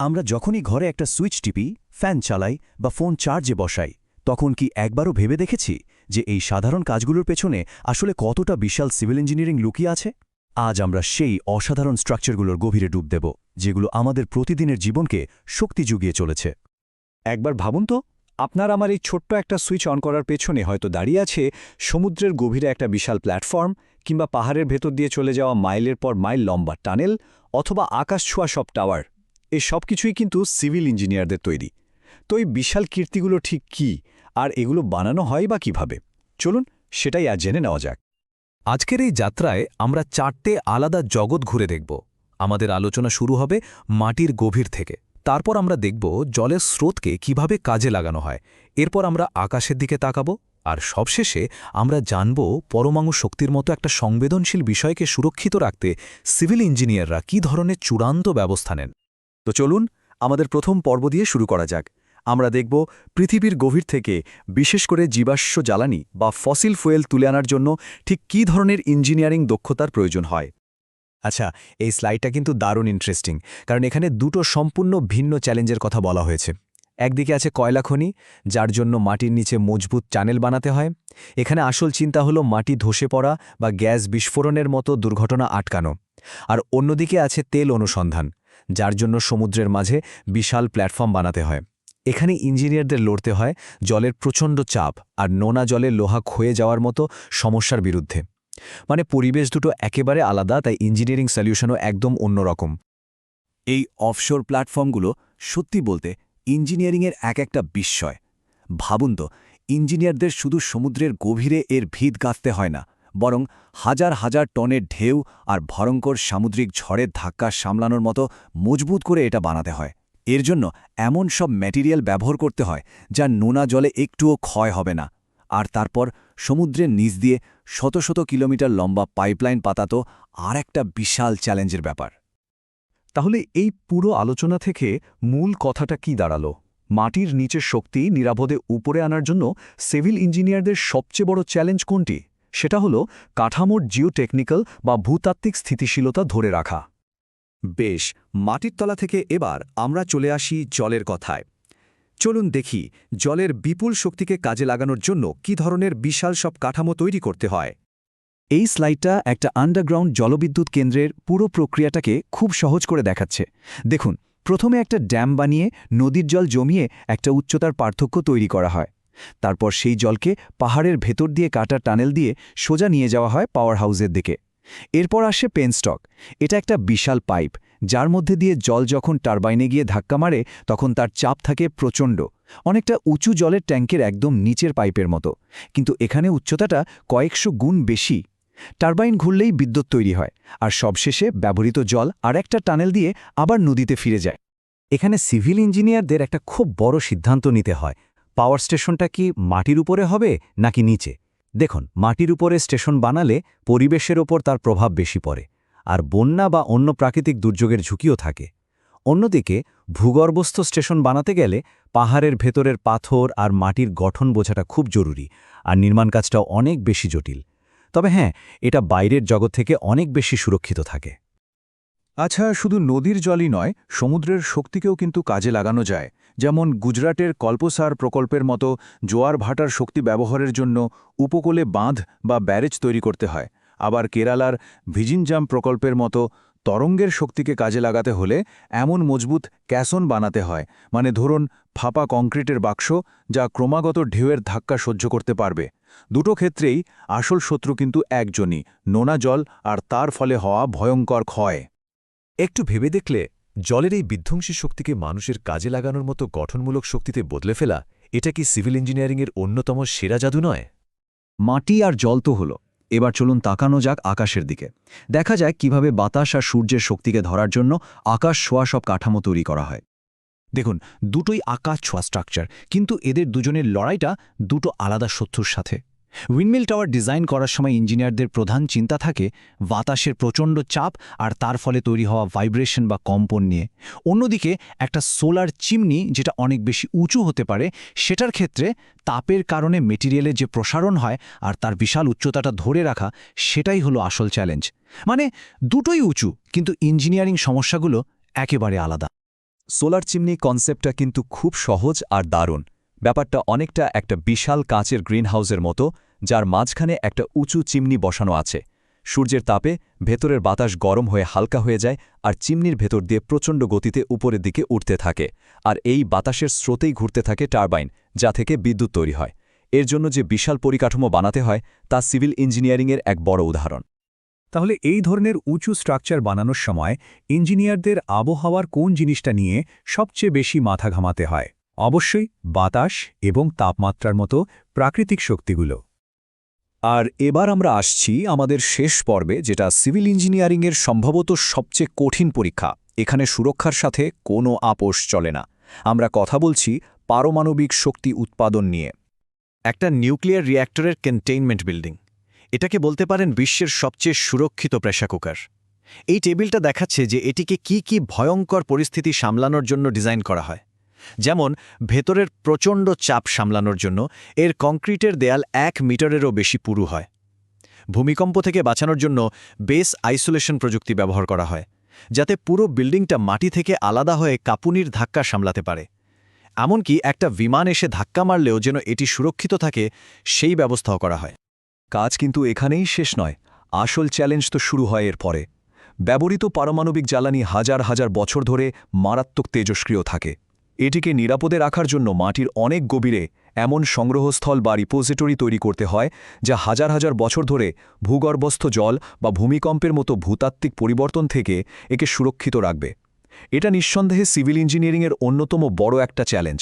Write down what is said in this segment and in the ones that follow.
আমরা যখনই ঘরে একটা সুইচ টিপি, ফ্যান চালাই বা ফোন চার্জে বসাই, তখন কি একবারও ভেবে দেখেছি যে এই সাধারণ কাজগুলোর পেছনে আসলে কতটা বিশাল সিভিল ইঞ্জিনিয়ারিং লুকিয়ে আছে? আজ আমরা সেই অসাধারণ স্ট্রাকচারগুলোর গভীরে ডুব দেব, যেগুলো আমাদের প্রতিদিনের জীবনকে শক্তি জুগিয়ে চলেছে। একবার ভাবুন তো, আপনার আমার এই ছোট্ট একটা সুইচ অন করার পেছনে হয়তো দাঁড়িয়ে আছে সমুদ্রের গভীরে একটা বিশাল প্ল্যাটফর্ম কিংবা পাহাড়ের ভেতর দিয়ে চলে যাওয়া মাইলের পর মাইল লম্বা টানেল অথবা আকাশ ছোঁয়া সব টাওয়ার। এই সব কিছুই কিন্তু সিভিল ইঞ্জিনিয়ারদের তৈরি। তো এই বিশাল কীর্তিগুলো ঠিক কি? আর এগুলো বানানো হয় বা কীভাবে? চলুন সেটাই আজ জেনে নেওয়া যাক। আজকের এই যাত্রায় আমরা চারটে আলাদা জগৎ ঘুরে দেখব। আমাদের আলোচনা শুরু হবে মাটির গভীর থেকে। তারপর আমরা দেখব জলের স্রোতকে কীভাবে কাজে লাগানো হয়। এরপর আমরা আকাশের দিকে তাকাব আর সবশেষে আমরা জানব পরমাণু শক্তির মতো একটা সংবেদনশীল বিষয়কে সুরক্ষিত রাখতে সিভিল ইঞ্জিনিয়াররা কী ধরনের চূড়ান্ত ব্যবস্থা নেন। তো চলুন আমাদের প্রথম পর্ব দিয়ে শুরু করা যাক। আমরা দেখব পৃথিবীর গভীর থেকে, বিশেষ করে জীবাশ্ম জ্বালানি বা ফসিল ফুয়েল তুলে আনার জন্য ঠিক কী ধরনের ইঞ্জিনিয়ারিং দক্ষতার প্রয়োজন হয়? আচ্ছা এই স্লাইডটা কিন্তু দারুণ ইন্টারেস্টিং কারণ এখানে দুটো সম্পূর্ণ ভিন্ন চ্যালেঞ্জের কথা বলা হয়েছে। একদিকে আছে কয়লা খনি, যার জন্য মাটির নিচে মজবুত চ্যানেল বানাতে হয়। এখানে আসল চিন্তা হলো মাটি ধসে পড়া বা গ্যাস বিস্ফোরণের মতো দুর্ঘটনা আটকানো। আর অন্যদিকে আছে তেল অনুসন্ধান যার জন্য সমুদ্রের মাঝে বিশাল প্ল্যাটফর্ম বানাতে হয়। এখানে ইঞ্জিনিয়ারদের লড়তে হয় জলের প্রচণ্ড চাপ আর নোনা জলে লোহা ক্ষয়ে যাওয়ার মতো সমস্যার বিরুদ্ধে। মানে পরিবেশ দুটো একেবারে আলাদা, তাই ইঞ্জিনিয়ারিং সলিউশনও একদম অন্যরকম এই অফশোর প্ল্যাটফর্মগুলো সত্যি বলতে ইঞ্জিনিয়ারিংয়ের এক একটা বিস্ময়। ভাবুন তো, ইঞ্জিনিয়ারদের শুধু সমুদ্রের গভীরে এর ভিত গাঁথতে হয় না বরং হাজার হাজার টনের ঢেউ আর ভয়ঙ্কর সামুদ্রিক ঝড়ের ধাক্কা সামলানোর মতো মজবুত করে এটা বানাতে হয়। এর জন্য এমন সব ম্যাটেরিয়াল ব্যবহার করতে হয় যা নোনা জলে একটুও ক্ষয় হবে না। আর তারপর সমুদ্রের নিচ দিয়ে শত শত কিলোমিটার লম্বা পাইপলাইন পাতা তো আর একটা বিশাল চ্যালেঞ্জের ব্যাপার। তাহলে এই পুরো আলোচনা থেকে মূল কথাটা কি দাঁড়াল? মাটির নিচের শক্তি নিরাপদে উপরে আনার জন্য সিভিল ইঞ্জিনিয়ারদের সবচেয়ে বড় চ্যালেঞ্জ কোনটি? সেটা হলো কাঠামোর জিওটেকনিক্যাল বা ভূতাত্ত্বিক স্থিতিশীলতা ধরে রাখা। বেশ, মাটির তলা থেকে এবার আমরা চলে আসি জলের কথায়। চলুন দেখি জলের বিপুল শক্তিকে কাজে লাগানোর জন্য কি ধরনের বিশাল সব কাঠামো তৈরি করতে হয়। এই স্লাইডটা একটা আন্ডারগ্রাউন্ড জলবিদ্যুৎ কেন্দ্রের পুরো প্রক্রিয়াটাকে খুব সহজ করে দেখাচ্ছে। দেখুন, প্রথমে একটা ড্যাম বানিয়ে নদীর জল জমিয়ে একটা উচ্চতার পার্থক্য তৈরি করা হয়। তারপর সেই জলকে পাহাড়ের ভেতর দিয়ে কাটা টানেল দিয়ে সোজা নিয়ে যাওয়া হয় পাওয়ার হাউসের দিকে। এরপর আসে পেনস্টক এটা একটা বিশাল পাইপ, যার মধ্যে দিয়ে জল যখন টারবাইনে গিয়ে ধাক্কা মারে, তখন তার চাপ থাকে প্রচণ্ড। অনেকটা উঁচু জলের ট্যাঙ্কের একদম নিচের পাইপের মতো। কিন্তু এখানে উচ্চতাটা কয়েকশো গুণ বেশি। টারবাইন ঘুরলেই বিদ্যুৎ তৈরি হয়, আর সবশেষে ব্যবহৃত জল আর একটা টানেল দিয়ে আবার নদীতে ফিরে যায়। এখানে সিভিল ইঞ্জিনিয়ারদের একটা খুব বড় সিদ্ধান্ত নিতে হয় পাওয়ার স্টেশনটা কি মাটির উপরে হবে নাকি নিচে? দেখুন, মাটির উপরে স্টেশন বানালে পরিবেশের ওপর তার প্রভাব বেশি পড়ে, আর বন্যা বা অন্য প্রাকৃতিক দুর্যোগের ঝুঁকিও থাকে। অন্যদিকে, ভূগর্ভস্থ স্টেশন বানাতে গেলে পাহাড়ের ভেতরের পাথর আর মাটির গঠন বোঝাটা খুব জরুরি, আর নির্মাণ কাজটাও অনেক বেশি জটিল। তবে হ্যাঁ এটা বাইরের জগৎ থেকে অনেক বেশি সুরক্ষিত থাকে। আচ্ছা শুধু নদীর জলই নয়, সমুদ্রের শক্তিকেও কিন্তু কাজে লাগানো যায়। যেমন গুজরাটের কল্পসার প্রকল্পের মতো জোয়ার ভাটার শক্তি ব্যবহারের জন্য উপকূলে বাঁধ বা ব্যারেজ তৈরি করতে হয়। আবার কেরালার ভিজিনজাম প্রকল্পের মতো তরঙ্গের শক্তিকে কাজে লাগাতে হলে এমন মজবুত ক্যাসন বানাতে হয়। মানে ধরুন, ফাঁপা কংক্রিটের বাক্স যা ক্রমাগত ঢেউয়ের ধাক্কা সহ্য করতে পারবে। দুটো ক্ষেত্রেই আসল শত্রু কিন্তু একজনই, নোনা জল আর তার ফলে হওয়া ভয়ঙ্কর ক্ষয়। একটু ভেবে দেখলে জলের এই বিধ্বংসী শক্তিকে মানুষের কাজে লাগানোর মতো গঠনমূলক শক্তিতে বদলে ফেলা, এটা কি সিভিল ইঞ্জিনিয়ারিংয়ের অন্যতম সেরা জাদু নয়? মাটি আর জল তো হলো। এবার চলুন তাকানো যাক আকাশের দিকে। দেখা যায় কীভাবে বাতাস আর সূর্যের শক্তিকে ধরার জন্য আকাশ ছোঁয়া সব কাঠামো তৈরি করা হয়। দেখুন, দুটোই আকাশ ছোঁয়া স্ট্রাকচার কিন্তু এদের দুজনের লড়াইটা দুটো আলাদা শত্রুর সাথে। উইন্ডমিল টাওয়ার ডিজাইন করার সময় ইঞ্জিনিয়ারদের প্রধান চিন্তা থাকে, বাতাসের প্রচণ্ড চাপ আর তার ফলে তৈরি হওয়া ভাইব্রেশন বা কম্পন নিয়ে। অন্যদিকে একটা সোলার চিমনি যেটা অনেক বেশি উঁচু হতে পারে, সেটার ক্ষেত্রে তাপের কারণে মেটেরিয়ালের যে প্রসারণ হয় আর তার বিশাল উচ্চতাটা ধরে রাখা, সেটাই হলো আসল চ্যালেঞ্জ মানে দুটোই উঁচু, কিন্তু ইঞ্জিনিয়ারিং সমস্যাগুলো একেবারে আলাদা। সোলার চিমনি কনসেপ্টটা কিন্তু খুব সহজ আর দারুণ। ব্যাপারটা অনেকটা একটা বিশাল কাঁচের গ্রিনহাউসের মতো যার মাঝখানে একটা উঁচু চিমনি বসানো আছে। সূর্যের তাপে ভেতরের বাতাস গরম হয়ে হালকা হয়ে যায় আর চিমনির ভেতর দিয়ে প্রচণ্ড গতিতে উপরের দিকে উঠতে থাকে আর এই বাতাসের স্রোতেই ঘুরতে থাকে টারবাইন, যা থেকে বিদ্যুৎ তৈরি হয়। এর জন্য যে বিশাল পরিকাঠামো বানাতে হয়, তা সিভিল ইঞ্জিনিয়ারিংয়ের এক বড় উদাহরণ। তাহলে এই ধরনের উঁচু স্ট্রাকচার বানানোর সময় ইঞ্জিনিয়ারদের আবহাওয়ার কোন জিনিসটা নিয়ে সবচেয়ে বেশি মাথা ঘামাতে হয়? অবশ্যই বাতাস এবং তাপমাত্রার মতো প্রাকৃতিক শক্তিগুলো। আর এবার আমরা আসছি আমাদের শেষ পর্বে, যেটা সিভিল ইঞ্জিনিয়ারিংয়ের সম্ভবত সবচেয়ে কঠিন পরীক্ষা। এখানে সুরক্ষার সাথে কোনো আপোষ চলে না। আমরা কথা বলছি পারমাণবিক শক্তি উৎপাদন নিয়ে। একটা নিউক্লিয়ার রিয়্যাক্টরের কন্টেইনমেন্ট বিল্ডিং এটাকে বলতে পারেন বিশ্বের সবচেয়ে সুরক্ষিত প্রেশার কুকার। এই টেবিলটা দেখাচ্ছে যে এটিকে কি কি ভয়ঙ্কর পরিস্থিতি সামলানোর জন্য ডিজাইন করা হয়। যেমন, ভেতরের প্রচণ্ড চাপ সামলানোর জন্য এর কংক্রিটের দেয়াল এক মিটারেরও বেশি পুরু হয়। ভূমিকম্প থেকে বাঁচানোর জন্য বেস আইসোলেশন প্রযুক্তি ব্যবহার করা হয়, যাতে পুরো বিল্ডিংটা মাটি থেকে আলাদা হয়ে কাপুনির ধাক্কা সামলাতে পারে। এমনকি একটা বিমান এসে ধাক্কা মারলেও যেন এটি সুরক্ষিত থাকে, সেই ব্যবস্থাও করা হয়। কাজ কিন্তু এখানেই শেষ নয়, আসল চ্যালেঞ্জ তো শুরু হয় এর পরে। ব্যবহৃত পারমাণবিক জ্বালানি হাজার হাজার বছর ধরে মারাত্মক তেজস্ক্রিয় থাকে। এটিকে নিরাপদে রাখার জন্য মাটির অনেক গভীরে এমন সংগ্রহস্থল বা রিপোজিটরি তৈরি করতে হয়, যা হাজার হাজার বছর ধরে ভূগর্ভস্থ জল বা ভূমিকম্পের মতো ভূতাত্ত্বিক পরিবর্তন থেকে একে সুরক্ষিত রাখবে। এটা নিঃসন্দেহে সিভিল ইঞ্জিনিয়ারিংয়ের অন্যতম বড় একটা চ্যালেঞ্জ।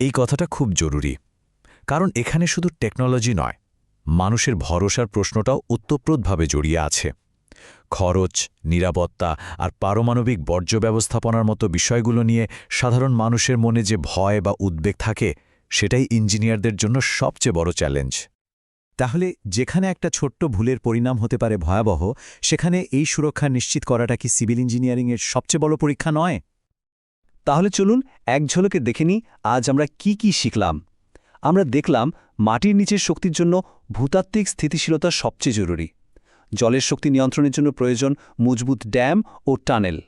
এই কথাটা খুব জরুরি, কারণ এখানে শুধু টেকনোলজি নয়, মানুষের ভরসার প্রশ্নটাও ওতপ্রোতভাবে জড়িয়ে আছে। খরচ, নিরাপত্তা আর পারমাণবিক বর্জ্য ব্যবস্থাপনার মতো বিষয়গুলো নিয়ে সাধারণ মানুষের মনে যে ভয় বা উদ্বেগ থাকে, সেটাই ইঞ্জিনিয়ারদের জন্য সবচেয়ে বড় চ্যালেঞ্জ। তাহলে যেখানে একটা ছোট্ট ভুলের পরিণাম হতে পারে ভয়াবহ, সেখানে এই সুরক্ষা নিশ্চিত করাটা কি সিভিল ইঞ্জিনিয়ারিংয়ের সবচেয়ে বড় পরীক্ষা নয়? তাহলে চলুন এক ঝলকে দেখে নিই আজ আমরা কি কি শিখলাম। আমরা দেখলাম মাটির নিচের শক্তির জন্য ভূতাত্ত্বিক স্থিতিশীলতা সবচেয়ে জরুরি। জলের শক্তি নিয়ন্ত্রণের জন্য প্রয়োজন মজবুত ড্যাম ও টানেল।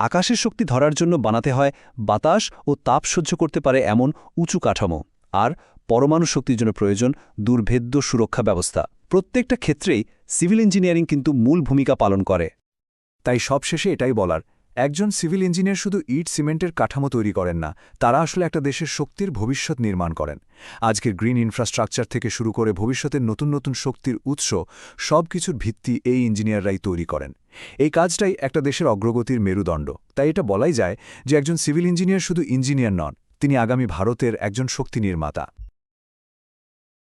আকাশের শক্তি ধরার জন্য বানাতে হয় বাতাস ও তাপ সহ্য করতে পারে এমন উঁচু কাঠামো। আর পরমাণু শক্তির জন্য প্রয়োজন দুর্ভেদ্য সুরক্ষা ব্যবস্থা। প্রত্যেকটা ক্ষেত্রেই সিভিল ইঞ্জিনিয়ারিং কিন্তু মূল ভূমিকা পালন করে। তাই সবশেষে এটাই বলার একজন সিভিল ইঞ্জিনিয়ার শুধু ইট সিমেন্টের কাঠামো তৈরি করেন না, তারা আসলে একটা দেশের শক্তির ভবিষ্যৎ নির্মাণ করেন। আজকের গ্রিন ইনফ্রাস্ট্রাকচার থেকে শুরু করে ভবিষ্যতের নতুন নতুন শক্তির উৎস সব কিছুর ভিত্তি এই ইঞ্জিনিয়াররাই তৈরি করেন। এই কাজটাই একটা দেশের অগ্রগতির মেরুদণ্ড। তাই এটা বলাই যায় যে একজন সিভিল ইঞ্জিনিয়ার শুধু ইঞ্জিনিয়ার নন, তিনি আগামী ভারতের একজন শক্তি নির্মাতা।